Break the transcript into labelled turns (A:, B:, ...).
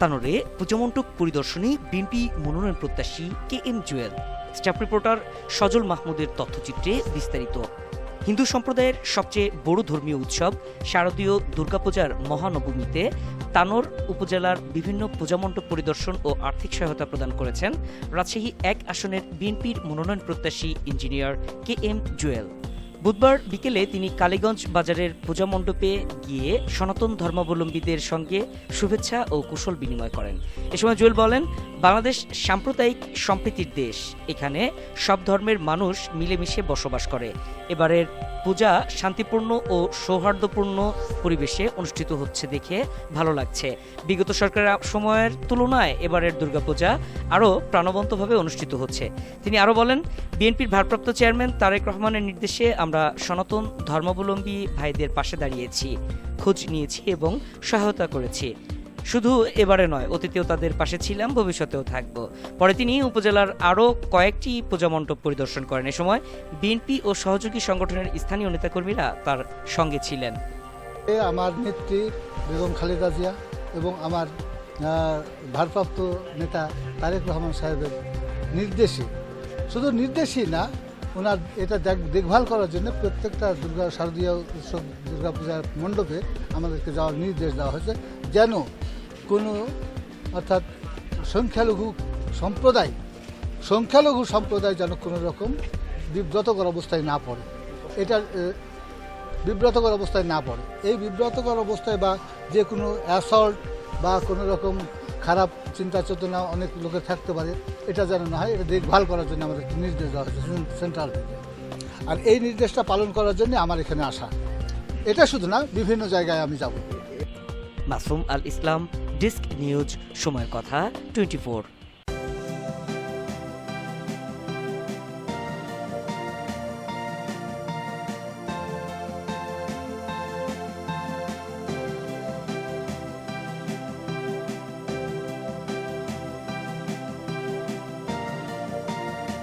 A: তানোরে পুজোমণ্ডপ পরিদর্শনে বিএনপি মনোনয়ন প্রত্যাশী K M Jewel. Staff reporter Sajal মাহমুদের তথ্যচিত্রে বিস্তারিত। হিন্দু সম্প্রদায়ের সবচেয়ে বড় ধর্মীয় উৎসব শারদীয় দুর্গাপূজার মহানবমীতে তানোর উপজেলার বিভিন্ন পূজামণ্ডপ পরিদর্শন ও আর্থিক সহায়তা প্রদান করেছেন রাজশাহী এক আসনের বিএনপির মনোনয়ন প্রত্যাশী ইঞ্জিনিয়ার কে এম জুয়েল। বুধবার বিকেলে তিনি কালীগঞ্জ বাজারের পূজা মণ্ডপে গিয়ে সনাতন ধর্মাবলম্বীদের সঙ্গে শুভেচ্ছা ও কুশল বিনিময় করেন। এ সময় জুয়েল বলেন, বাংলাদেশ সাম্প্রদায়িক সম্প্রীতির দেশ। এখানে সব ধর্মের মানুষ মিলেমিশে বসবাস করে। এবারের পূজা শান্তিপূর্ণ ও সৌহার্দ্যপূর্ণ পরিবেশে অনুষ্ঠিত হচ্ছে দেখে ভালো লাগছে। বিগত সরকারের সময়ের তুলনায় এবারের দুর্গাপূজা আরও প্রাণবন্তভাবে অনুষ্ঠিত হচ্ছে। তিনি আরও বলেন, বিএনপির ভারপ্রাপ্ত চেয়ারম্যান তারেক রহমানের নির্দেশে আমরা সনাতন ধর্মাবলম্বী ভাইদের পাশে দাঁড়িয়েছি, খোঁজ নিয়েছি এবং সহায়তা করেছি। শুধু এবারে নয় অতীতেও তাদের পাশে ছিলাম, ভবিষ্যতেও থাকব। পরে তিনি উপজেলার আরও কয়েকটি পূজামণ্ডপ পরিদর্শন করেন। এ সময় বিএনপি ও সহযোগী সংগঠনের স্থানীয় নেতাকর্মীরা তার সঙ্গে ছিলেন।
B: আমার নেত্রী বেগম খালেদা জিয়া এবং আমার ভারপ্রাপ্ত নেতা তারেক রহমান সাহেবের নির্দেশে। শুধু নির্দেশই না ওনার এটা দেখ- দেখভাল করার জন্য প্রত্যেকটা দুর্গা শারদীয় উৎসব দুর্গাপূজার মণ্ডপে আমাদেরকে যাওয়ার নির্দেশ দেওয়া হয়েছে যেন কোনো অর্থাৎ সংখ্যালঘু সম্প্রদায় সংখ্যালঘু সম্প্রদায় যেন কোনো রকম বিব্রতকর অবস্থায় না পড়ে। এটা বিব্রতকর অবস্থায় না পড়ে। এই বিব্রতকর অবস্থায় বা যে কোনো অ্যাসল্ট বা কোনো রকম খারাপ চিন্তা চেতনা অনেক লোকের থাকতে পারে, এটা যেন না হয়, এটা দেখভাল করার জন্য আমাদের নির্দেশ দেওয়া হয়েছে সেন্ট্রাল থেকে আর এই নির্দেশটা পালন করার জন্য আমার এখানে আসা। এটা শুধু না, বিভিন্ন জায়গায় আমি যাব।
A: মাসুম আল ইসলাম, ডিস্ক নিউজ সময়ের কথা, টোয়েন্টি